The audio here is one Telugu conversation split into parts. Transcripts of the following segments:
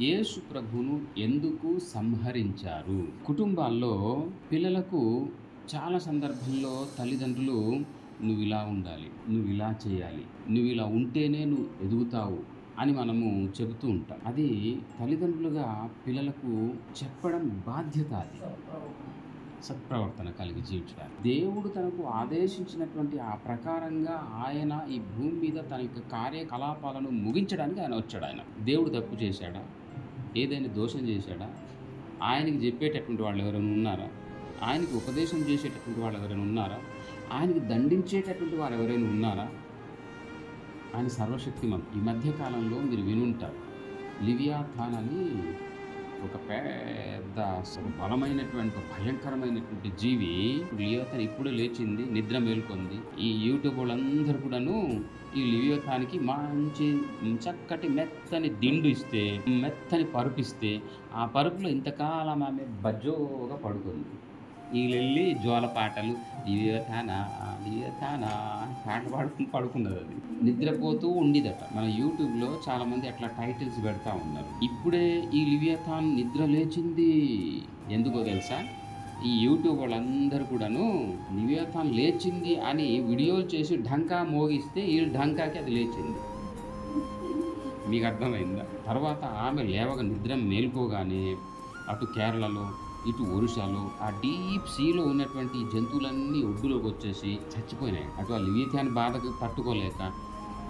యేసు ప్రభును ఎందుకు సంహరించారు? కుటుంబాల్లో పిల్లలకు చాలా సందర్భంలో తల్లిదండ్రులు నువ్వు ఇలా ఉండాలి నువ్వు ఇలా చేయాలి నువ్వు ఇలా ఉంటేనే నువ్వు ఎదుగుతావు అని మనము చెబుతూ ఉంటాం. అది తల్లిదండ్రులుగా పిల్లలకు చెప్పడం బాధ్యత అది. సత్ప్రవర్తన కలిగి జీవించడానికి. దేవుడు తనకు ఆదేశించినటువంటి ఆ ప్రకారంగా ఆయన ఈ భూమి మీద తన యొక్క కార్యకలాపాలను ముగించడానికి ఆయన వచ్చాడు ఆయన. దేవుడు తప్పు చేశాడా? ఏదైనా దోషం చేశాడా? ఆయనకి చెప్పేటటువంటి వాళ్ళు ఎవరైనా ఉన్నారా? ఆయనకి ఉపదేశం చేసేటటువంటి వాళ్ళు ఎవరైనా ఉన్నారా? ఆయనకి దండించేటటువంటి వారు ఎవరైనా ఉన్నారా? ఆయన సర్వశక్తిమం ఈ మధ్యకాలంలో మీరు వినుంటారు. లివియాథాన్ అని ఒక పెద్ద అసలు బలమైనటువంటి భయంకరమైనటువంటి జీవి లియోతన్ ఇప్పుడే లేచింది నిద్ర మేల్కొంది. ఈ యూట్యూబ్ వాళ్ళందరూ కూడాను ఈ లియోతానికి మంచి చక్కటి మెత్తని దిండు ఇస్తే మెత్తని పరుపిస్తే ఆ పరుపులో ఇంతకాలం ఆమె బజ్జోగా పడుకుంది. వీళ్ళెళ్ళి జోల పాటలు లియోతానా లియోతానా పాట పాడుకుని పడుకున్నది అది. నిద్రపోతూ ఉండేదట. మన యూట్యూబ్లో చాలామంది అట్లా టైటిల్స్ పెడతా ఉన్నారు. ఇప్పుడే ఈ లివియథాన్ నిద్ర లేచింది. ఎందుకో తెలుసా? ఈ యూట్యూబ్ వాళ్ళందరూ కూడాను లివియథాన్ లేచింది అని వీడియోలు చేసి ఢంకా మోగిస్తే ఈ ఢంకాకి అది లేచింది. మీకు అర్థమైందా? తర్వాత ఆమె లేవగా నిద్ర మేల్కోగానే అటు కేరళలో ఇటు ఒరిసాలో ఆ డీప్ సీలో ఉన్నటువంటి జంతువులన్నీ ఒడ్డులోకి వచ్చేసి చచ్చిపోయినాయి. అటు ఆ లివిథాన్ బాధకు తట్టుకోలేక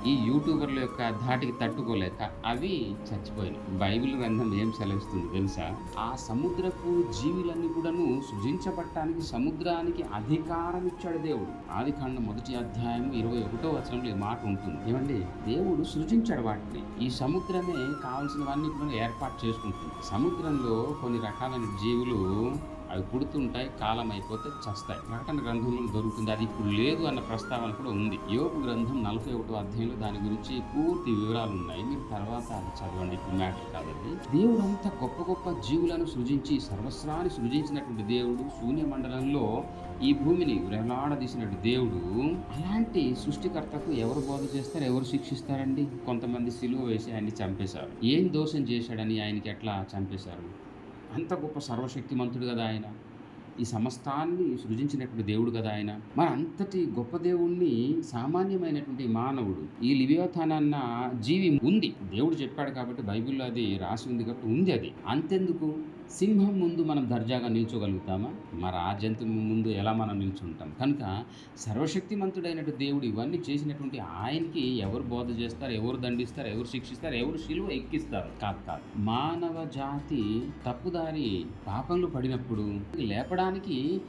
ఈ యూట్యూబర్ల యొక్క ధాటికి తట్టుకోలేక అవి చచ్చిపోయినాయి. బైబిల్ గ్రంథం ఏం సెలవిస్తుంది తెలుసా? ఆ సముద్రపు జీవులన్నీ కూడాను సృజించబడటానికి సముద్రానికి అధికారం ఇచ్చాడు దేవుడు. ఆది కాండం మొదటి అధ్యాయం ఇరవై ఒకటో వచనంలో ఈ మాట ఉంటుంది. ఏమండి? దేవుడు సృజించాడు వాటిని. ఈ సముద్రమే కావాల్సినవన్నీ కూడా ఏర్పాటు చేసుకుంటుంది. సముద్రంలో కొన్ని రకాలైన జీవులు అవి పుడుతుంటాయి కాలం అయిపోతే చస్తాయి. ప్రకటన గ్రంథంలో దొరుకుతుంది అది ఇప్పుడు లేదు అన్న ప్రస్తావన కూడా ఉంది. యోగ గ్రంథం నలభై ఒకటో అధ్యాయంలో దాని గురించి పూర్తి వివరాలు ఉన్నాయి. మీరు తర్వాత అది చదవండి ఇప్పుడు మ్యాటర్ కాదండి. దేవుడు అంత గొప్ప గొప్ప జీవులను సృజించి సర్వస్రాన్ని సృజించినటువంటి దేవుడు శూన్య మండలంలో ఈ భూమిని వేలాడదీసినటువంటి దేవుడు అలాంటి సృష్టికర్తకు ఎవరు బోధ చేస్తారు ఎవరు శిక్షిస్తారండి? కొంతమంది సిలువ వేసి ఆయన్ని చంపేశారు. ఏం దోషం చేశాడని ఆయనకి ఎట్లా చంపేశారు? అంత గొప్ప సర్వశక్తిమంతుడు కదా ఆయన. ఈ సమస్తాన్ని సృజించినటువంటి దేవుడు కదా ఆయన. మన అంతటి గొప్ప దేవుణ్ణి సామాన్యమైనటువంటి మానవుడు ఈ లివియోథాన్ అన్న జీవి ఉంది. దేవుడు చెప్పాడు కాబట్టి బైబిల్లో అది రాసి ఉంది కాబట్టి ఉంది అది. అంతెందుకు? సింహం ముందు మనం దర్జాగా నిల్చోగలుగుతామా? మరి ఆ జంతువు ముందు ఎలా మనం నిల్చుంటాం? కనుక సర్వశక్తిమంతుడైనటువంటి దేవుడు ఇవన్నీ చేసినటువంటి ఆయనకి ఎవరు బోధ చేస్తారు ఎవరు దండిస్తారు ఎవరు శిక్షిస్తారు ఎవరు శిలువ ఎక్కిస్తారు? కాదు కాదు. మానవ జాతి తప్పుదారి పాపంలో పడినప్పుడు లేపడానికి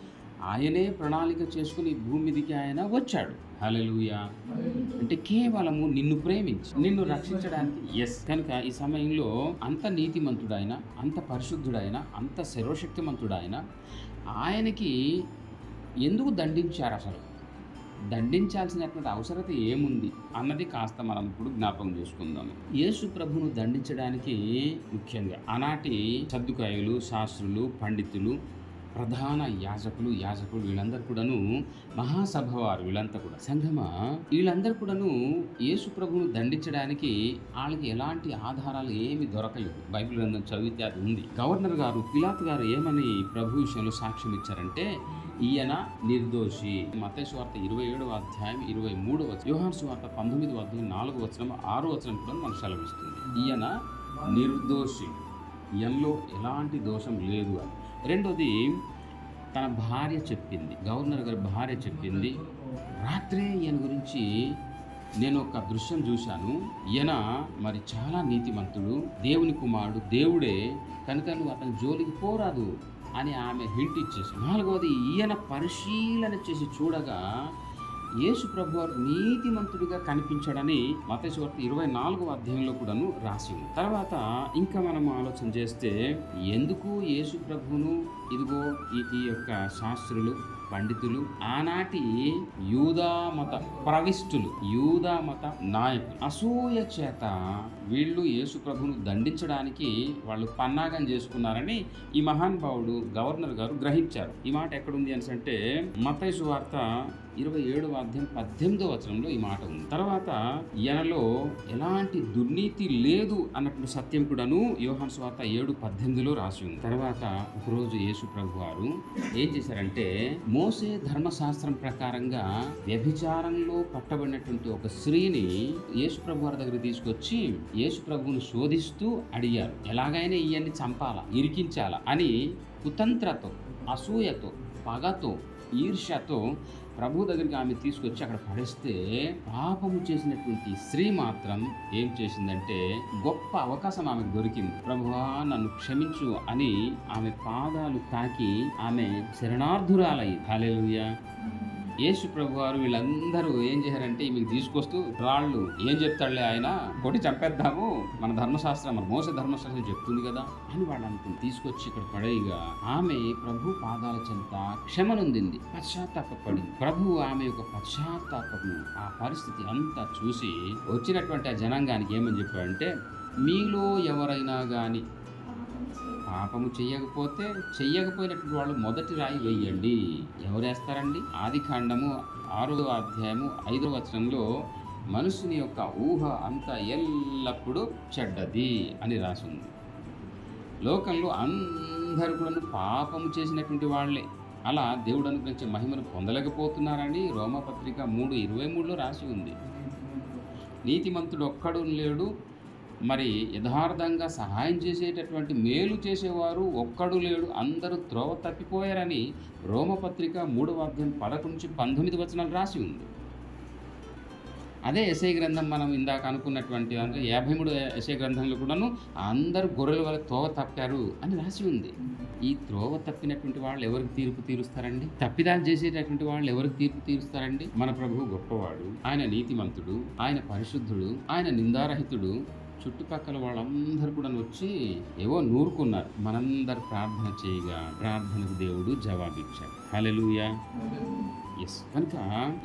ఆయనే ప్రణాళిక చేసుకుని భూమి మీదకి ఆయన వచ్చాడు. హల్లెలూయా. అంటే కేవలము నిన్ను ప్రేమించి నిన్ను రక్షించడానికి. ఎస్ కనుక ఈ సమయంలో అంత నీతిమంతుడైన అంత పరిశుద్ధుడైన అంత సర్వశక్తిమంతుడైన ఆయనకి ఎందుకు దండించారు అసలు? దండించాల్సినటువంటి అవసరత ఏముంది అన్నది కాస్త మనం ఇప్పుడు జ్ఞాపకం చేసుకుందాము యేసు ప్రభును దండించడానికి ముఖ్యంగా ఆనాటి సర్దుకాయలు శాస్త్రులు పండితులు ప్రధాన యాజకులు యాజకులు వీళ్ళందరూ కూడాను మహాసభ వారు వీళ్ళంతా కూడా. సంఘమ వీళ్ళందరూ కూడాను యేసు ప్రభువును దండించడానికి వాళ్ళకి ఎలాంటి ఆధారాలు ఏమి దొరకలేదు. బైబిల్ గ్రంథం చదివితే అది ఉంది. గవర్నర్ గారు పిలాత్ గారు ఏమని ప్రభు విషయంలో సాక్ష్యం ఇచ్చారంటే ఈయన నిర్దోషి. మతేశ్వ వార్త ఇరవై ఏడవ అధ్యాయం ఇరవై మూడవ వచనం యోహాన్ వార్త పంతొమ్మిది అధ్యాయం నాలుగు వచనం ఆరు వచనం కూడా మనకు సెలవిస్తుంది. ఈయన నిర్దోషి. ఈయనలో ఎలాంటి దోషం లేదు అని. రెండోది తన భార్య చెప్పింది గవర్నర్ గారి భార్య చెప్పింది రాత్రే ఈయన గురించి నేను ఒక దృశ్యం చూశాను. ఈయన మరి చాలా నీతిమంతుడు దేవుని కుమారుడు దేవుడే కనుక నువ్వు అతని జోలికి పోరాదు అని ఆమె హింట్ ఇచ్చేసి నాలుగవది ఈయన పరిశీలన చేసి చూడగా యేసు ప్రభు వారు నీతిమంతుడిగా కనిపించాడని మతేశ్వర్త ఇరవై నాలుగు అధ్యాయంలో కూడాను రాసి ఉంది. తర్వాత ఇంకా మనం ఆలోచన చేస్తే ఎందుకు యేసు ప్రభువును ఇదిగో ఈ ఈ యొక్క శాస్త్రులు పండితులు ఆనాటి యూదా మత ప్రవిష్టులు యూదా మత నాయకులు అసూయ చేత వీళ్ళు యేసు ప్రభును దండించడానికి వాళ్ళు పన్నాగం చేసుకున్నారని ఈ మహానుభావుడు గవర్నర్ గారు గ్రహించారు. ఈ మాట ఎక్కడుంది అని అంటే మతైసు వార్త ఇరవై ఏడవ అధ్యాయం పద్దెనిమిదో వచనంలో ఈ మాట ఉంది. తర్వాత ఈయనలో ఎలాంటి దుర్నీతి లేదు అన్నటువంటి సత్యం కూడాను యోహాన్ స్వాత ఏడు పద్దెనిమిదిలో రాసి ఉంది. తర్వాత ఒకరోజు యేసు ప్రభు వారు ఏం చేశారంటే మోసే ధర్మశాస్త్రం ప్రకారంగా వ్యభిచారంలో పట్టబడినటువంటి ఒక స్త్రీని యేసు ప్రభు వారి దగ్గర తీసుకొచ్చి యేసు ప్రభువును శోధిస్తూ అడిగారు ఎలాగైనా ఇవన్నీ చంపాలా ఇరికించాలా అని కుతంత్రతో అసూయతో పగతో ఈర్ష్యతో ప్రభు దగ్గరికి ఆమె తీసుకొచ్చి అక్కడ పడేస్తే పాపము చేసినటువంటి స్త్రీ మాత్రం ఏం చేసిందంటే గొప్ప అవకాశం ఆమెకు దొరికింది. ప్రభువా నన్ను క్షమించు అని ఆమె పాదాలు తాకి ఆమె శరణార్థురాలయ్యి. హాలేలుయ్యా యేసు ప్రభు వారు వీళ్ళందరూ ఏం చేశారంటే మీకు తీసుకొస్తూ రాళ్ళు ఏం చెప్తాడులే ఆయన? కొట్టి చంపేద్దాము. మన ధర్మశాస్త్రం మన మోస ధర్మశాస్త్రం చెప్తుంది కదా అని వాళ్ళు అనుకుని తీసుకొచ్చి ఇక్కడ పడేయగా ఆమె ప్రభు పాదాల చెంత క్షమనుందింది. పశ్చాత్తాపడింది ప్రభు ఆమె యొక్క పశ్చాత్తాపము ఆ పరిస్థితి అంతా చూసి వచ్చినటువంటి ఆ జనాంగానికి ఏమని చెప్పాడంటే మీలో ఎవరైనా కానీ పాపము చెయ్యకపోతే చెయ్యకపోయినటువంటి వాళ్ళు మొదటి రాయి వేయండి. ఎవరేస్తారండి? ఆది కాండము ఆరో అధ్యాయము ఐదో వచనంలో మనుషుని యొక్క ఊహ అంతా ఎల్లప్పుడూ చెడ్డది అని రాసి ఉంది లోకంలో అందరూ కూడా పాపము చేసినటువంటి వాళ్ళే. అలా దేవుడు అనుగ్రహించే మహిమను పొందలేకపోతున్నారని రోమపత్రిక మూడు ఇరవై మూడులో రాసి ఉంది. నీతిమంతుడు ఒక్కడు లేడు మరి యథార్థంగా సహాయం చేసేటటువంటి మేలు చేసేవారు ఒక్కడు లేడు అందరూ త్రోవ తప్పిపోయారని రోమపత్రిక మూడవ అధ్యాయం పదకొండు నుంచి పంతొమ్మిది వచనాలు రాసి ఉంది. అదే ఎస్ఐ గ్రంథం మనం ఇందాక అనుకున్నటువంటి అంటే యాభై మూడు ఎస్ఐ గ్రంథంలో కూడాను అందరూ గొర్రెల వల్ల త్రోవ తప్పారు అని రాసి ఉంది. ఈ త్రోవ తప్పినటువంటి వాళ్ళు ఎవరికి తీర్పు తీరుస్తారండి? తప్పిదాలు చేసేటటువంటి వాళ్ళు ఎవరికి తీర్పు తీరుస్తారండి? మన ప్రభువు గొప్పవాడు ఆయన నీతిమంతుడు ఆయన పరిశుద్ధుడు ఆయన నిందారహితుడు చుట్టుపక్కల వాళ్ళందరూ కూడా వచ్చి ఏవో నూరుకున్నారు. మనందరు ప్రార్థన చేయగా ప్రార్థనకు దేవుడు జవాబిచ్చాడు. హలెలుయా ఎస్ కనుక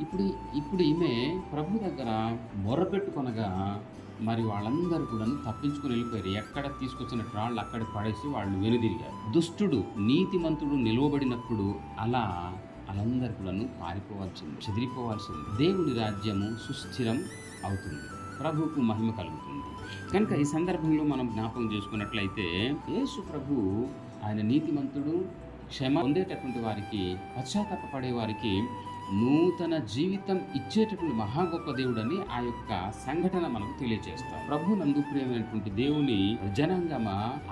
ఇప్పుడు ఇప్పుడు ఈమె ప్రభు దగ్గర మొరపెట్టుకొనగా మరి వాళ్ళందరూ కూడా తప్పించుకుని వెళ్ళిపోయారు. ఎక్కడ తీసుకొచ్చిన రాళ్ళు అక్కడ పడేసి వాళ్ళు వెనుదిరిగారు. దుష్టుడు నీతిమంతుడు నిలువబడినప్పుడు అలా వాళ్ళందరూ కూడాను పారిపోవాల్సింది చెదిరిపోవాల్సింది. దేవుని రాజ్యము సుస్థిరం అవుతుంది. ప్రభువుకు మహిమ కలుగుతుంది. కనుక ఈ సందర్భంలో మనం జ్ఞాపకం చేసుకున్నట్లయితే యేసు ప్రభు ఆయన నీతిమంతుడు క్షమ పొందేటటువంటి వారికి పశ్చాత్తాపడే వారికి నూతన జీవితం ఇచ్చేటటువంటి మహా గొప్ప దేవుడని ఆ యొక్క సంఘటన మనకు తెలియజేస్తాం. ప్రభు నందు ప్రియమైనటువంటి దేవుని జనాంగమ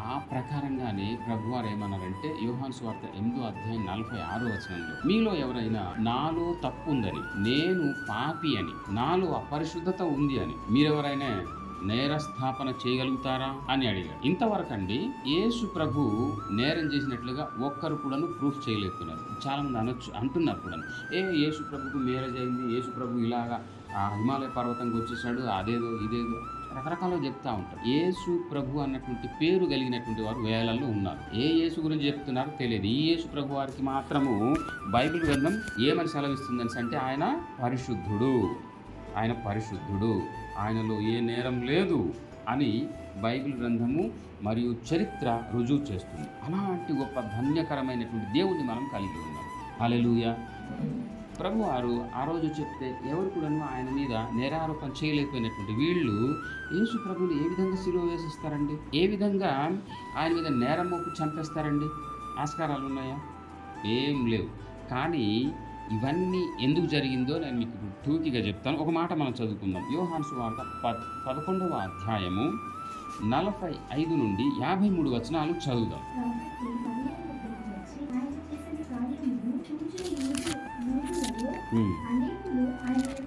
ఆ ప్రకారంగానే ప్రభు వారు ఏమన్నారంటే యోహాన్ స్వార్థ ఎనిమిదో అధ్యాయం నలభై ఆరో వచనంలో మీలో ఎవరైనా నాలో తప్పు ఉందని నేను పాపి అని నాలో అపరిశుద్ధత ఉంది అని మీరెవరైనా నేరస్థాపన చేయగలుగుతారా అని అడిగాడు. ఇంతవరకండి యేసు ప్రభు నేరం చేసినట్లుగా ఒక్కరు కూడాను ప్రూఫ్ చేయలేకపోయినారు. చాలా మంది అనొచ్చు అంటున్నారు కూడా ఏ యేసు ప్రభుకు మ్యారేజ్ అయింది యేసు ప్రభు ఇలాగా ఆ హిమాలయ పర్వతంకి వచ్చేసాడు అదేదో ఇదేదో రకరకాలుగా చెప్తా ఉంటారు. యేసు ప్రభు అన్నటువంటి పేరు కలిగినటువంటి వారు వేలల్లో ఉన్నారు. ఏ యేసు గురించి చెప్తున్నారో తెలియదు. ఈ యేసు ప్రభు వారికి మాత్రము బైబిల్ గ్రంథం ఏమని సెలవిస్తుందని అంటే ఆయన పరిశుద్ధుడు. ఆయన పరిశుద్ధుడు. ఆయనలో ఏ నేరం లేదు అని బైబిల్ గ్రంథము మరియు చరిత్ర రుజువు చేస్తుంది. అలాంటి గొప్ప ధన్యకరమైనటువంటి దేవుణ్ణి మనం కలిగి ఉన్నాం. అలెలుయ ప్రభు వారు ఆ రోజు చెప్తే ఎవరు కూడాను ఆయన మీద నేరారోపణ చేయలేకపోయినటువంటి వీళ్ళు యేసు ప్రభుని ఏ విధంగా సిలువ వేసిస్తారండి? ఏ విధంగా ఆయన మీద నేరం మోపు చంపేస్తారండి? ఆస్కారాలు ఉన్నాయా? ఏం లేవు. కానీ ఇవన్నీ ఎందుకు జరిగిందో నేను మీకు టూకీగా చెప్తాను. ఒక మాట మనం చదువుకుందాం. యోహాను సువార్త పద్ పదకొండవ అధ్యాయము నలభై ఐదు నుండి యాభై మూడు వచనాలు చదువుదాం. కాబట్టి చేసిన ఆయన యొక్క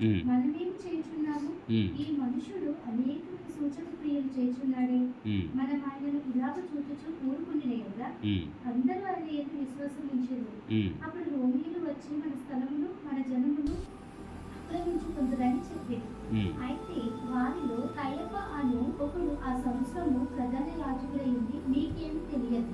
చేయుచున్నాము? ఉమ్, ఈ మనుషుడు అనేక సూచక క్రియలు చేయుచున్నాడే. ఉమ్, మనం ఆయనను ఇలాగ చూచుచూ ఊరుకుని కదా? అందరూ ఆయన యొక్క విశ్వాసం ఉంచారు అప్పుడు రోమిలు వచ్చి మన స్థలమును మన జనమును పొందురని చెప్పారు. అయితే వారిలో కయప అను ఒకడు ఆ సంవత్సరము ప్రధాన యాజకుడై ఉండి మీకేమి తెలియదు?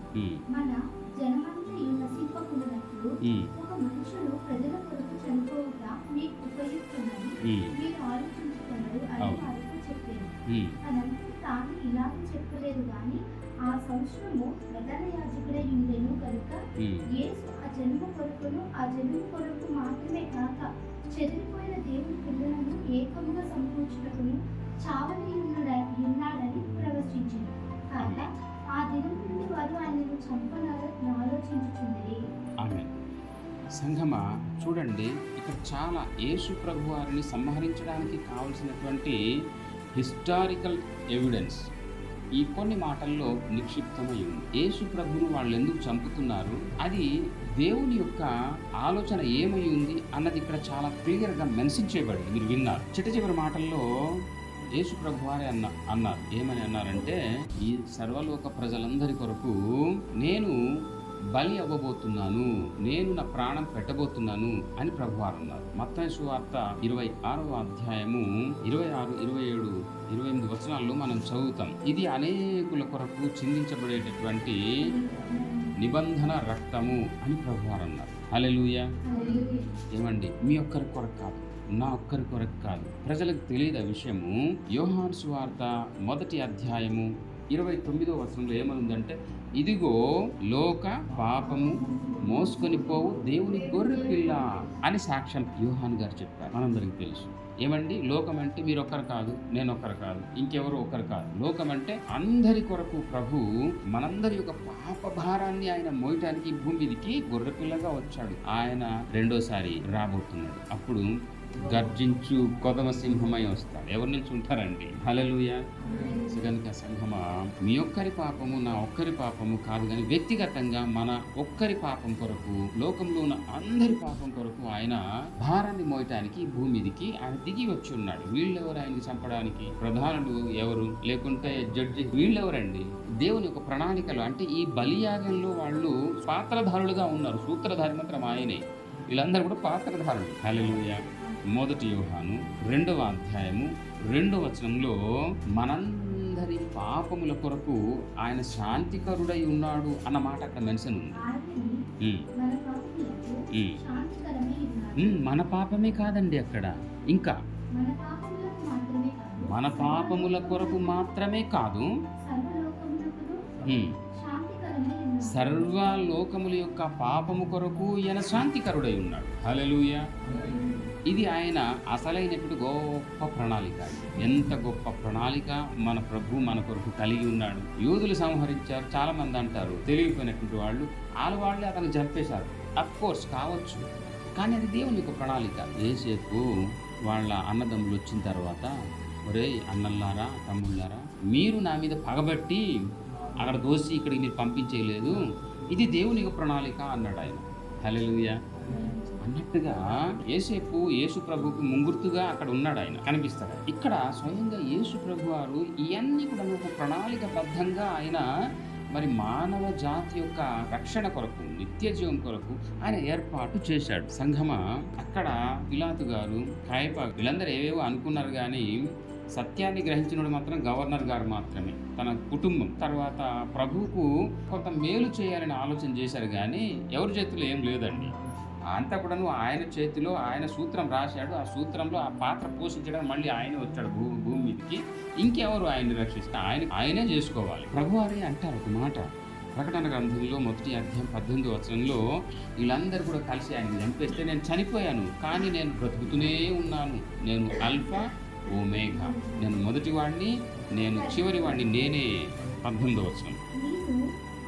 మన జనమంతయు నశింపకుండానట్లు ఉమ్, ఒక మనుషులు ప్రజల కొరకు చనిపోవుట మీకు ఉపయుక్తమని మీరు ఆలోచించుకున్నారు అని చెప్పారు ఉమ్, తనంతట తాను ఇలాగ చెప్పలేదు కానీ ఆ సంవత్సరము ప్రధాన యాజకుడై ఉండెను కనుక. యేసు ఆ జన్మ కొరకును ఆ జన్మ కొరకు మాత్రమే కాక చెదిరిపోయిన దేవుని పిల్లలను ఏకముగా సమకూర్చుటకును చావని ఉన్నాడని ప్రవచించింది కాగా ఆ దినం నుండి వారు ఆయనను చంపనాలని ఆలోచించుచుంది ఆమె సంఘమా చూడండి ఇక్కడ చాలా యేసు ప్రభు వారిని సంహరించడానికి కావలసినటువంటి హిస్టారికల్ ఎవిడెన్స్. ఈ కొన్ని మాటల్లో నిక్షిప్తమై ఉంది. యేసు ప్రభును వాళ్ళు ఎందుకు చంపుతున్నారు? అది దేవుని యొక్క ఆలోచన ఏమై ఉంది అన్నది ఇక్కడ చాలా క్లియర్గా మెన్షన్ చేయబడింది. మీరు విన్నారు. చిట్ట చివరి మాటల్లో యేసు ప్రభు వారే అన్న అన్నారు. ఏమని అన్నారంటే ఈ సర్వలోక ప్రజలందరి కొరకు నేను బలి అవ్వబోతున్నాను నేను నా ప్రాణం పెట్టబోతున్నాను అని ప్రభువారు అన్నారు. మత్తయి సువార్త ఇరవై ఆరవ అధ్యాయము ఇరవై ఆరు ఇరవై ఏడు ఇరవై ఎనిమిది వచనాల్లో మనం చదువుతాం. ఇది అనేకుల కొరకు చిందించబడేటటువంటి నిబంధన రక్తము అని ప్రభువారు అన్నారు. అలెలుయ ఏమండి? మీ ఒక్కరి కొరకు కాదు నా ఒక్కరి కొరకు కాదు. ప్రజలకు తెలియదు విషయము. యోహాను సువార్త మొదటి అధ్యాయము ఇరవై తొమ్మిదో వచనంలో ఏమనుందంటే ఇదిగో లోక పాపము మోసుకొని పోవు దేవుని గొర్రె పిల్ల అని సాక్ష్యం వ్యూహాన్ గారు చెప్పారు. మనందరికీ తెలుసు. ఏమండి? లోకం అంటే మీరు ఒక్కరు కాదు నేను ఒక్కరు కాదు ఇంకెవరు ఒకరు కాదు. లోకం అంటే అందరి కొరకు ప్రభు మనందరి యొక్క పాప భారాన్ని ఆయన మోయటానికి భూమిదికి గొర్రెపిల్లగా గొర్రె పిల్లగా వచ్చాడు. ఆయన రెండోసారి రాబోతున్నాడు. అప్పుడు గర్జించు కొదమ సింహమై వస్తాడు. ఎవరి నుంచి ఉంటారండి హలలుయ కనుక సంఘమా మీ ఒక్కరి పాపము నా ఒక్కరి పాపము కాదు కానీ వ్యక్తిగతంగా మన ఒక్కరి పాపం కొరకు లోకంలో ఉన్న అందరి పాపం కొరకు ఆయన భారాన్ని మోయటానికి భూమిదికి ఆయన దిగి వచ్చి ఉన్నాడు వీళ్ళెవరు ఆయనకి చంపడానికి? ప్రధానులు ఎవరు? లేకుంటే జడ్జి వీళ్ళెవరండి? దేవుని యొక్క ప్రణాళికలు అంటే ఈ బలియాగంలో వాళ్ళు పాత్రధారులుగా ఉన్నారు. సూత్రధారి మాత్రం ఆయనే. వీళ్ళందరూ కూడా పాత్రధారులు హల్లెలూయా. మొదటి యోహాను రెండవ అధ్యాయము రెండవ వచనంలో మనందరి పాపముల కొరకు ఆయన శాంతికరుడై ఉన్నాడు అన్న మాట అక్కడ మెన్షన్ ఉంది. మన పాపమే కాదండి అక్కడ. ఇంకా మన పాపముల కొరకు మాత్రమే కాదు. సర్వలోకముల యొక్క పాపము కొరకు ఈయన శాంతికరుడై ఉన్నాడు. హలలుయ ఇది ఆయన అసలైనటువంటి గొప్ప ప్రణాళిక. ఎంత గొప్ప ప్రణాళిక మన ప్రభు మన కొరకు కలిగి ఉన్నాడు. యూదులు సంహరించారు చాలా మంది అంటారు తెలియపోయినటువంటి వాళ్ళు వాళ్ళ వాళ్ళే అతను చంపేశారు. అఫ్ కోర్స్ కావచ్చు. కానీ అది దేవుని యొక్క ప్రణాళిక. ఏసేపు వాళ్ళ అన్నదమ్ములు వచ్చిన తర్వాత ఒరే అన్నల్లారా తమ్ముళ్ళారా మీరు నా మీద పగబట్టి అక్కడ దోసి ఇక్కడికి మీరు పంపించేయలేదు. ఇది దేవుని యొక్క ప్రణాళిక అన్నాడు ఆయన. హలెలుయా అన్నట్టుగా ఏసేపు యేసు ప్రభుకు ముంగుర్తుగా అక్కడ ఉన్నాడు ఆయన. కనిపిస్తాడు. ఇక్కడ స్వయంగా యేసు ప్రభు వారు ఇవన్నీ కూడా ఒక ప్రణాళికబద్ధంగా ఆయన మరి మానవ జాతి యొక్క రక్షణ కొరకు నిత్య జీవం కొరకు ఆయన ఏర్పాటు చేశాడు. సంఘమ అక్కడ పిలాతు గారు కాయప వీళ్ళందరూ ఏవేవో అనుకున్నారు కానీ సత్యాన్ని గ్రహించినోడు మాత్రం గవర్నర్ గారు మాత్రమే. తన కుటుంబం. తర్వాత ప్రభువుకు కొంత మేలు చేయాలని ఆలోచన చేశారు కానీ ఎవరి చేతిలో ఏం లేదండి. అంతా నువ్వు ఆయన చేతిలో ఆయన సూత్రం రాశాడు. ఆ సూత్రంలో ఆ పాత్ర పోషించడానికి మళ్ళీ ఆయన వచ్చాడు భూ భూమి మీదకి. ఇంకెవరు ఆయన్ని రక్షిస్తే ఆయన ఆయనే చేసుకోవాలి. ప్రభువారే అంటారు ఒక మాట. ప్రకటన గ్రంథంలో మొదటి అధ్యాయం పద్దెనిమిది వచనంలో వీళ్ళందరూ కూడా కలిసి ఆయన చంపేస్తే నేను చనిపోయాను కానీ నేను బ్రతుకుతూనే ఉన్నాను. నేను అల్ఫా ఓమేఘా నేను మొదటి వాడిని నేను చివరి వాడిని నేనే. పద్దెనిమిదో వచనం. నీవు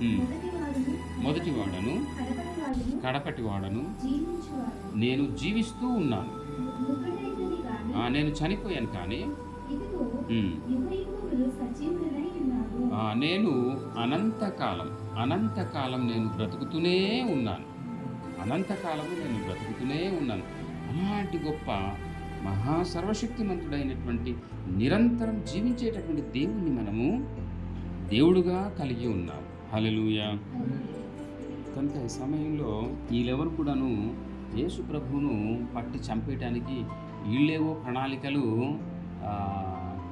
ఉమ్. మొదటి వాడును మొదటి వాడను కడపటి వాడును కడపటి వాడను జీవించువాడు నేను జీవిస్తూ ఉన్నాను. నేను చనిపోయాను కానీ నేను అనంతకాలం అనంతకాలం నేను బ్రతుకుతూనే ఉన్నాను. అనంతకాలము నేను బ్రతుకుతూనే ఉన్నాను. అలాంటి గొప్ప మహా సర్వశక్తిమంతుడైనటువంటి నిరంతరం జీవించేటటువంటి దేవుణ్ణి మనము దేవుడుగా కలిగి ఉన్నాం. హలలుయ కనుక ఈ సమయంలో వీళ్ళెవరు కూడాను యేసు ప్రభువును పట్టి చంపేయటానికి వీళ్ళేవో ప్రణాళికలు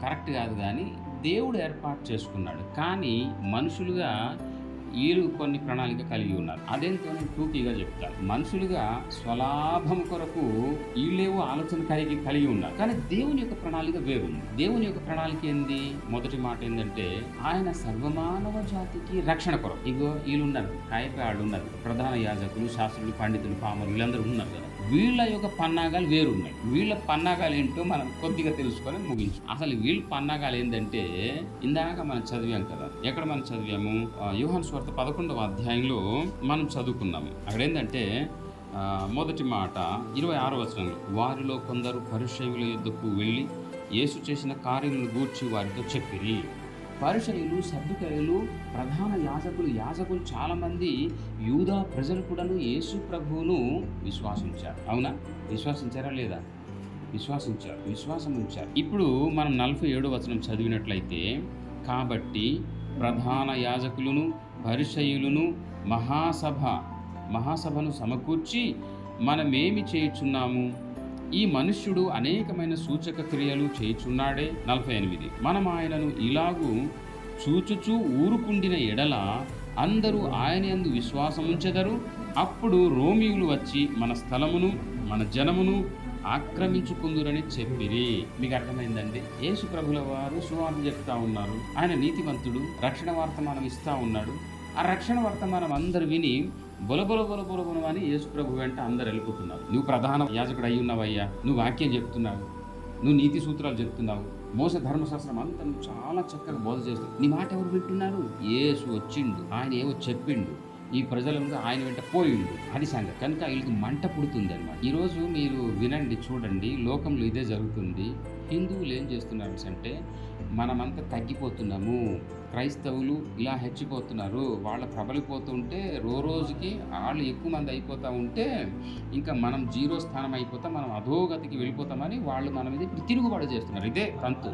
కరెక్ట్ కాదు కానీ దేవుడు ఏర్పాటు చేసుకున్నాడు. కానీ మనుషులుగా వీరు కొన్ని ప్రణాళిక కలిగి ఉన్నారు. అదేంతో నేను టూకీగా చెప్తాను. మనుషులుగా స్వలాభం కొరకు వీళ్ళేవో ఆలోచన కలిగి కలిగి ఉన్నారు. కానీ దేవుని యొక్క ప్రణాళిక వేరుంది. దేవుని యొక్క ప్రణాళిక ఏంది? మొదటి మాట ఏంటంటే ఆయన సర్వమానవ జాతికి రక్షణ కొరకు. ఇగో వీళ్ళు ఉన్నారు. కాయపై వాళ్ళు ఉన్నారు. ప్రధాన యాజకులు శాస్త్రులు పండితులు పామరులు వీళ్ళందరూ ఉన్నారు కదా. వీళ్ళ యొక్క పన్నాగాలు వేరున్నాయి. వీళ్ళ పన్నాగాలు ఏంటో మనం కొద్దిగా తెలుసుకొని ముగించు అసలు వీళ్ళ పన్నాగాలు ఏంటంటే ఇందాక మనం చదివాం కదా ఎక్కడ మనం చదివాము? యూహన్ స్వార్థ పదకొండవ అధ్యాయంలో మనం చదువుకున్నాము. అక్కడ ఏంటంటే మొదటి మాట ఇరవై ఆరో వచనంలో వారిలో కొందరు పరిచయుల యుద్ధకు వెళ్ళి యేసు చేసిన కార్యములను గూర్చి వారితో చెప్పిరి. పరిచయులు సర్దుకయులు ప్రధాన యాజకులు యాజకులు చాలామంది యూదా ప్రజలు కూడాను యేసు ప్రభువును విశ్వాసించారు. అవునా? విశ్వాసించారా లేదా? విశ్వాసించారు విశ్వాసం ఉంచారు ఇప్పుడు మనం నలభై ఏడు వచనం చదివినట్లయితే కాబట్టి ప్రధాన యాజకులను పరిచయులను మహాసభ మహాసభను సమకూర్చి మనమేమి చేయుచున్నాము? ఈ మనుష్యుడు అనేకమైన సూచక క్రియలు చేయుచున్నాడే. నలభై ఎనిమిది. మనం ఆయనను ఇలాగూ చూచుచూ ఊరుకుండిన ఎడల అందరూ ఆయన ఎందు విశ్వాసం ఉంచెదరు. అప్పుడు రోమియులు వచ్చి మన స్థలమును మన జనమును ఆక్రమించుకుందురని చెప్పిరి. మీకు అర్థమైందండి? యేసు ప్రభుల వారు సువార్త చెప్తా ఉన్నారు. ఆయన నీతివంతుడు రక్షణ వర్తమానం ఇస్తా ఉన్నాడు. ఆ రక్షణ వర్తమానం అందరు విని బొలబొల బొల బొల బొల అని యేసు ప్రభు వెంట అందరు వెళ్ళిపోతున్నారు. నువ్వు ప్రధాన యాజకుడు అయి ఉన్నావయ్యా. నువ్వు వాక్యం చెప్తున్నావు. నువ్వు నీతి సూత్రాలు చెప్తున్నావు. మోస ధర్మశాస్త్రం అంతా నువ్వు చాలా చక్కగా బోధ చేస్తున్నావు. నీ మాట ఎవరు వింటున్నారు? యేసు వచ్చిండు. ఆయన ఏవో చెప్పిండు. ఈ ప్రజల ఆయన వెంట పోయిండు. అది సంగతి. కనుక వీళ్ళకి మంట పుడుతుంది అనమాట ఈరోజు మీరు వినండి చూడండి. లోకంలో ఇదే జరుగుతుంది. హిందువులు ఏం చేస్తున్నారు అంటే మనమంతా తగ్గిపోతున్నాము. క్రైస్తవులు ఇలా హెచ్చిపోతున్నారు. వాళ్ళ ప్రబలిపోతుంటే రో రోజుకి వాళ్ళు ఎక్కువ మంది అయిపోతూ ఉంటే ఇంకా మనం జీరో స్థానం అయిపోతాం. మనం అధోగతికి వెళ్ళిపోతామని వాళ్ళు మన మీద ఇప్పుడు తిరుగుబాటు చేస్తున్నారు. ఇదే తంతు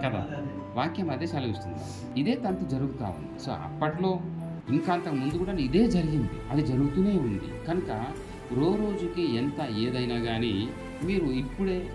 కదా? వాక్యం అదే సెలవిస్తుంది. ఇదే తంతు జరుగుతూ ఉంది. సో అప్పట్లో ఇంకా అంతకు ముందు కూడా ఇదే జరిగింది. అది జరుగుతూనే ఉంది. కనుక రో రోజుకి ఎంత ఏదైనా కానీ మీరు ఇప్పుడే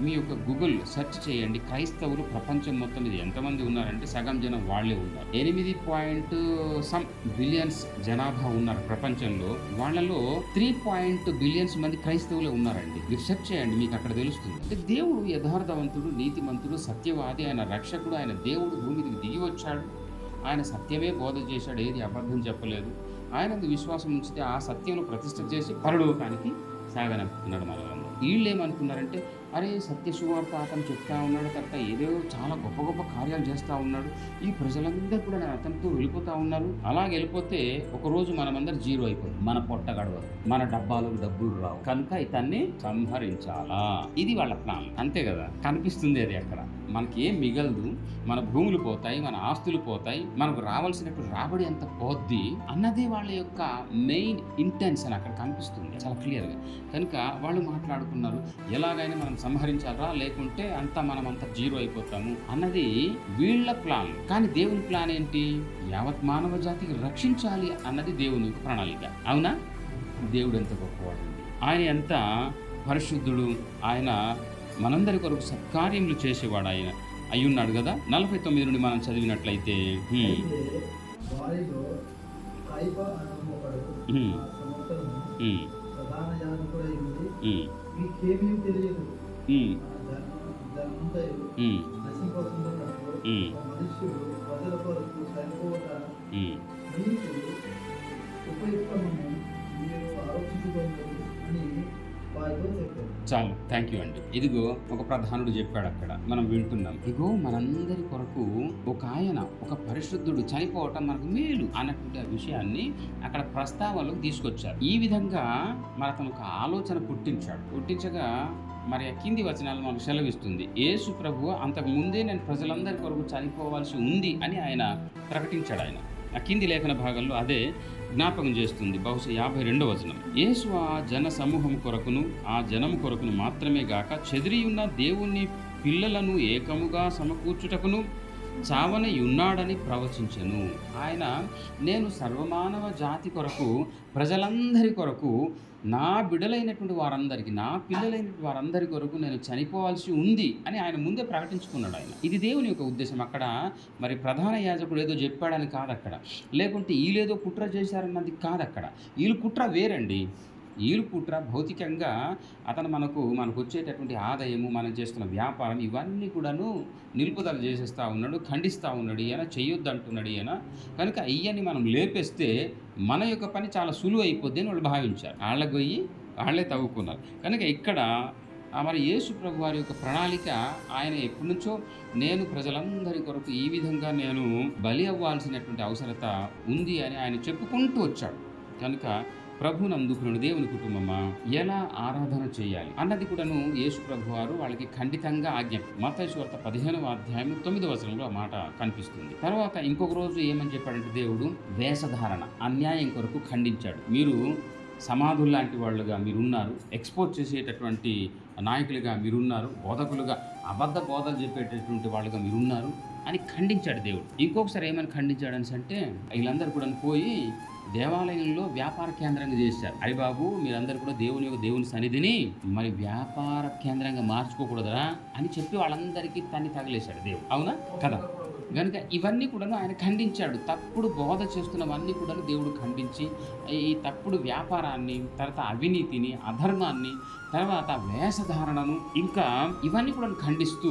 మీ యొక్క గూగుల్ సెర్చ్ చేయండి. క్రైస్తవులు ప్రపంచం మొత్తం మీద ఎంతమంది ఉన్నారంటే సగం జనం వాళ్ళే ఉన్నారు. ఎనిమిది పాయింట్ సమ్ బిలియన్స్ జనాభా ఉన్నారు ప్రపంచంలో. వాళ్ళలో త్రీ పాయింట్ బిలియన్స్ మంది క్రైస్తవులే ఉన్నారండి. మీరు సెర్చ్ చేయండి మీకు అక్కడ తెలుస్తుంది. అంటే దేవుడు యథార్థవంతుడు నీతిమంతుడు సత్యవాది ఆయన రక్షకుడు ఆయన దేవుడు భూమి దిగి వచ్చాడు. ఆయన సత్యమే బోధ చేశాడు ఏది అబద్ధం చెప్పలేదు. ఆయన విశ్వాసం ఉంచితే ఆ సత్యంలో ప్రతిష్ట చేసి పరలోకానికి సాగనంపుతున్నాడు మనల్ని వీళ్ళు ఏమనుకున్నారంటే అరే సత్య సువార్త అతను చెప్తా ఉన్నాడు తర్వాత ఏదో చాలా గొప్ప గొప్ప కార్యాలు చేస్తూ ఉన్నాడు. ఈ ప్రజలందరూ కూడా అతనితో వెళ్ళిపోతూ ఉన్నారు. అలాగే వెళ్ళిపోతే ఒకరోజు మనమందరం జీరో అయిపోయింది మన పొట్ట గడవదు. మన డబ్బాలకు డబ్బులు రావు. కనుక ఇతన్ని సంహరించాలా? ఇది వాళ్ళ ప్లాన్. అంతే కదా? కనిపిస్తుంది అది అక్కడ. మనకి ఏం మిగలదు. మన భూములు పోతాయి మన ఆస్తులు పోతాయి మనకు రావాల్సినట్టు రాబడి ఎంత పోద్ది అన్నదే వాళ్ళ యొక్క మెయిన్ ఇంటెన్షన్ అక్కడ కనిపిస్తుంది. చాలా క్లియర్గా. కనుక వాళ్ళు మాట్లాడుకున్నారు ఎలాగైనా మనం సంహరించాలరా లేకుంటే అంతా మనం అంతా జీరో అయిపోతాము అన్నది వీళ్ళ ప్లాన్. కానీ దేవుని ప్లాన్ ఏంటి? యావత్ మానవ జాతికి రక్షించాలి అన్నది దేవుని ప్రణాళిక. అవునా? దేవుడు ఎంత గొప్పవాడు ఆయన ఎంత పరిశుద్ధుడు. ఆయన మనందరి కొరకు సత్కార్యములు చేసేవాడు ఆయన. అయ్యున్నాడు కదా? నలభై తొమ్మిది నుండి మనం చదివినట్లయితే. ఉపయుక్తం చాలు థ్యాంక్ యూ అండి. ఇదిగో ఒక ప్రధానుడు చెప్పాడు అక్కడ. మనం వింటున్నాం. ఇదిగో మనందరి కొరకు ఒక ఆయన ఒక పరిశుద్ధుడు చనిపోవటం మనకు మేలు అన్నటువంటి ఆ విషయాన్ని అక్కడ ప్రస్తావనలోకి తీసుకొచ్చారు. ఈ విధంగా మన అతను ఒక ఆలోచన పుట్టించాడు. పుట్టించగా మరి కింది వచనాలు మనకు సెలవిస్తుంది. యేసు ప్రభు అంతకు ముందే నేను ప్రజలందరి కొరకు చనిపోవాల్సి ఉంది అని ఆయన ప్రకటించాడు ఆయన. ఆ కింది లేఖన భాగంలో అదే జ్ఞాపకం చేస్తుంది. బహుశా యాభై రెండవ వచనం. యేసు ఆ జన సమూహం కొరకును ఆ జనము కొరకును మాత్రమే గాక చెదిరియున్న దేవుణ్ణి పిల్లలను ఏకముగా సమకూర్చుటకును చావని ఉన్నాడని ప్రవచించెను. ఆయన నేను సర్వమానవ జాతి కొరకు ప్రజలందరి కొరకు నా బిడలైనటువంటి వారందరికీ నా పిల్లలైనటువంటి వారందరి కొరకు నేను చనిపోవాల్సి ఉంది అని ఆయన ముందే ప్రకటించుకున్నాడు ఆయన. ఇది దేవుని యొక్క ఉద్దేశం. అక్కడ మరి ప్రధాన యాజకుడు ఏదో చెప్పాడని కాదు అక్కడ లేకుంటే వీళ్ళేదో కుట్ర చేశారన్నది కాదు అక్కడ వీళ్ళు కుట్ర వేరండి. వీళ్ళు భౌతికంగా అతను మనకు మనకు వచ్చేటటువంటి ఆదాయము మనం చేస్తున్న వ్యాపారం ఇవన్నీ కూడాను నిలుపుదల చేసేస్తూ ఉన్నాడు ఖండిస్తూ ఉన్నాడు ఈయన చేయొద్దు అంటున్నాడు ఈయన. కనుక ఇవన్నీ మనం లేపేస్తే మన యొక్క పని చాలా సులువు అయిపోద్ది అని వాళ్ళు భావించారు. వాళ్ళకి పోయి వాళ్ళే తవ్వుకున్నారు. కనుక ఇక్కడ మరి యేసు ప్రభు వారి యొక్క ప్రణాళిక ఆయన ఎప్పటి నుంచో నేను ప్రజలందరి కొరకు ఈ విధంగా నేను బలి అవ్వాల్సినటువంటి అవసరత ఉంది అని ఆయన చెప్పుకుంటూ వచ్చాడు. కనుక ప్రభు అందుకున్న దేవుని కుటుంబమా? ఎలా ఆరాధన చేయాలి? అన్నది కూడాను యేసు ప్రభు వారు వాళ్ళకి ఖండితంగా ఆజ్ఞ మతేశ్వర్త పదిహేనవ అధ్యాయం తొమ్మిదవ వచనంలో ఆ మాట కనిపిస్తుంది. తర్వాత ఇంకొక రోజు ఏమని చెప్పాడంటే దేవుడు? వేషధారణ అన్యాయం కొరకు ఖండించాడు. మీరు సమాధులు లాంటి వాళ్ళుగా మీరున్నారు ఎక్స్పోజ్ చేసేటటువంటి నాయకులుగా మీరున్నారు బోధకులుగా అబద్ధ బోధలు చెప్పేటటువంటి వాళ్ళుగా మీరున్నారు అని ఖండించాడు దేవుడు. ఇంకొకసారి ఏమని ఖండించాడు అని అంటే వీళ్ళందరూ కూడా పోయి దేవాలయంలో వ్యాపార కేంద్రంగా చేశారు. అరే బాబు మీరందరూ కూడా దేవుని యొక్క దేవుని సన్నిధిని మరి వ్యాపార కేంద్రంగా మార్చుకోకూడదురా అని చెప్పి వాళ్ళందరికీ తన్ని తగిలేశాడు దేవుడు. అవునా? కదా? కనుక ఇవన్నీ కూడా ఆయన ఖండించాడు. తప్పుడు బోధ చేస్తున్నవన్నీ కూడా దేవుడు ఖండించి ఈ తప్పుడు వ్యాపారాన్ని తర్వాత అవినీతిని అధర్మాన్ని తర్వాత వేషధారణను ఇంకా ఇవన్నీ కూడా ఖండిస్తూ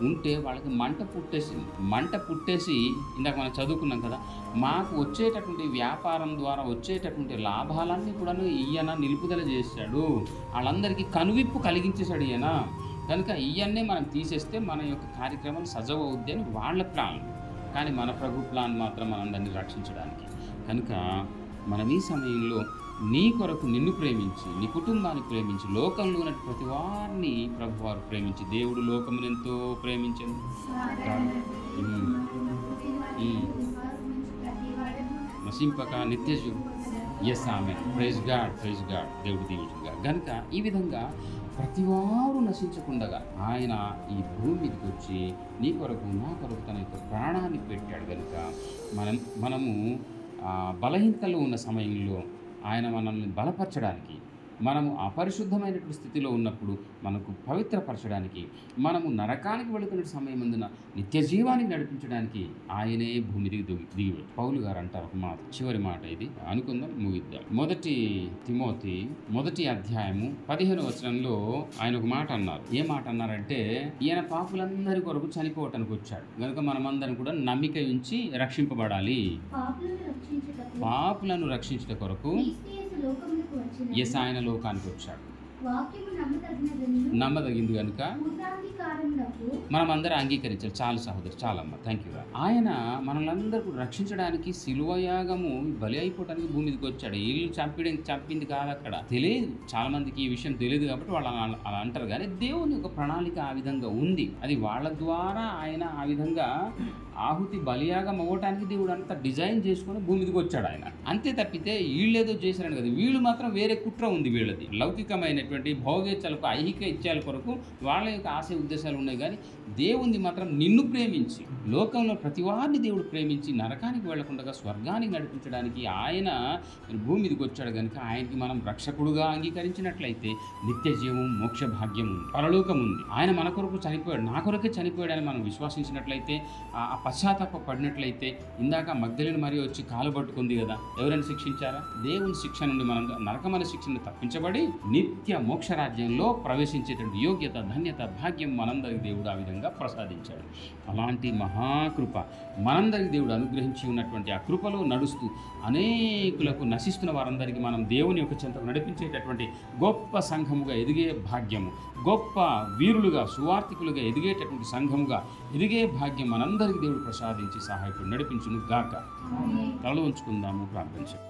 ఉంటే వాళ్ళకి మంట పుట్టేసింది. మంట పుట్టేసి ఇందాక మనం చదువుకున్నాం కదా మాకు వచ్చేటటువంటి వ్యాపారం ద్వారా వచ్చేటటువంటి లాభాలన్నీ కూడా ఈయన నిలుపుదల చేశాడు. వాళ్ళందరికీ కనువిప్పు కలిగించేశాడు ఈయన. కనుక ఇవన్నీ మనం తీసేస్తే మన యొక్క కార్యక్రమం సజవవుద్ది అని వాళ్ళ ప్లాన్. కానీ మన ప్రభు ప్లాన్ మాత్రం మనందరినీ రక్షించడానికి. కనుక మనం ఈ సమయంలో నీ కొరకు నిన్ను ప్రేమించి నీ కుటుంబాన్ని ప్రేమించి లోకంలో ఉన్న ప్రతి వారిని ప్రభువారు ప్రేమించి దేవుడు లోకమును ఎంతో ప్రేమించింది నశింపక నిత్య ఎస్ ఆమె ప్రైజ్ గాడ్ ప్రైజ్ గాడ్ దేవుడు దీవించుగా గనుక ఈ విధంగా ప్రతివారు నశించకుండగా ఆయన ఈ భూమి మీదకి వచ్చి నీ కొరకు నా కొరకు తన యొక్క ప్రాణాన్ని పెట్టాడు కనుక మనం మనము బలహీనతలో ఉన్న సమయంలో ఆయన మనల్ని బలపరచడానికి మనము అపరిశుద్ధమైనటువంటి స్థితిలో ఉన్నప్పుడు మనకు పవిత్రపరచడానికి మనము నరకానికి వెళుతున్న సమయం ముందున నిత్య జీవానికి నడిపించడానికి ఆయనే భూమి దిగి దిగి పౌలు గారు అంటారు ఒక మాట చివరి మాట ఇది. అనుకుందాం ముగిద్దాం. మొదటి తిమోతి మొదటి అధ్యాయము పదిహేను వచనంలో ఆయన ఒక మాట అన్నారు. ఏ మాట అన్నారంటే ఈయన పాపులందరి కొరకు చనిపోవటానికి వచ్చాడు. కనుక మనమందరం కూడా నమ్మిక ఉంచి రక్షింపబడాలి. పాపులను రక్షించట కొరకు ఎస్ ఆయన లోకానికి వచ్చాడు. నమ్మదగింది కనుక మనం అందరం అంగీకరించాలి. చాలు సహోదరు చాలమ్మ. థ్యాంక్ యూ ఆయన మనల్ని రక్షించడానికి శిలువయాగము బలి అయిపోవడానికి భూమి మీదకి వచ్చాడు. వీళ్ళు చంపడం చంపింది కాదు అక్కడ. తెలియదు. చాలా మందికి ఈ విషయం తెలియదు కాబట్టి వాళ్ళు అలా అంటారు. కానీ దేవుని యొక్క ప్రణాళిక ఆ విధంగా ఉంది. అది వాళ్ళ ద్వారా ఆయన ఆ విధంగా ఆహుతి బలియాగం అవ్వటానికి దేవుడు అంత డిజైన్ చేసుకొని భూమి వచ్చాడు ఆయన. అంతే తప్పితే వీళ్ళేదో చేశారని కదా. వీళ్ళు మాత్రం వేరే కుట్ర ఉంది వీళ్ళది. లౌకికమైనటువంటి భోగేచ్ఛలకు ఐహిక ఇత్యాల కొరకు వాళ్ళ యొక్క ఆశ ఉద్దేశాలు ఉన్నాయి కానీ దేవుని మాత్రం నిన్ను ప్రేమించి లోకంలో ప్రతి వారిని దేవుడు ప్రేమించి నరకానికి వెళ్ళకుండా స్వర్గానికి నడిపించడానికి ఆయన భూమి మీదకి వచ్చాడు కనుక ఆయనకి మనం రక్షకుడుగా అంగీకరించినట్లయితే నిత్య జీవం మోక్ష భాగ్యం ఉంది. పరలోకం ఉంది. ఆయన మన కొరకు చనిపోయాడు నా కొరకే చనిపోయాడని మనం విశ్వసించినట్లయితే ఆ పశ్చాత్తాప పడినట్లయితే ఇందాక మగ్ధలిని మరి వచ్చి కాలు పట్టుకుంది కదా ఎవరైనా శిక్షించారా? దేవుని శిక్ష నుండి మనం నరకమైన శిక్షను తప్పించబడి నిత్య మోక్ష రాజ్యంలో ప్రవేశించేటువంటి యోగ్యత ధన్యత భాగ్యం మనందరికి దేవుడు ఆ విధంగా ప్రసాదించాడు. అలాంటి మహాకృప మనందరికి దేవుడు అనుగ్రహించి ఉన్నటువంటి ఆ కృపలో నడుస్తూ అనేకులకు నశిస్తున్న వారందరికీ మనం దేవుని యొక్క చింతకు నడిపించేటటువంటి గొప్ప సంఘముగా ఎదిగే భాగ్యము గొప్ప వీరులుగా సువార్థికులుగా ఎదిగేటటువంటి సంఘముగా ఎరిగే భాగ్యం మనందరికీ దేవుడు ప్రసాదించి సహాయకుడు నడిపించును గాక తల ఉంచుకుందాము ప్రార్థించాం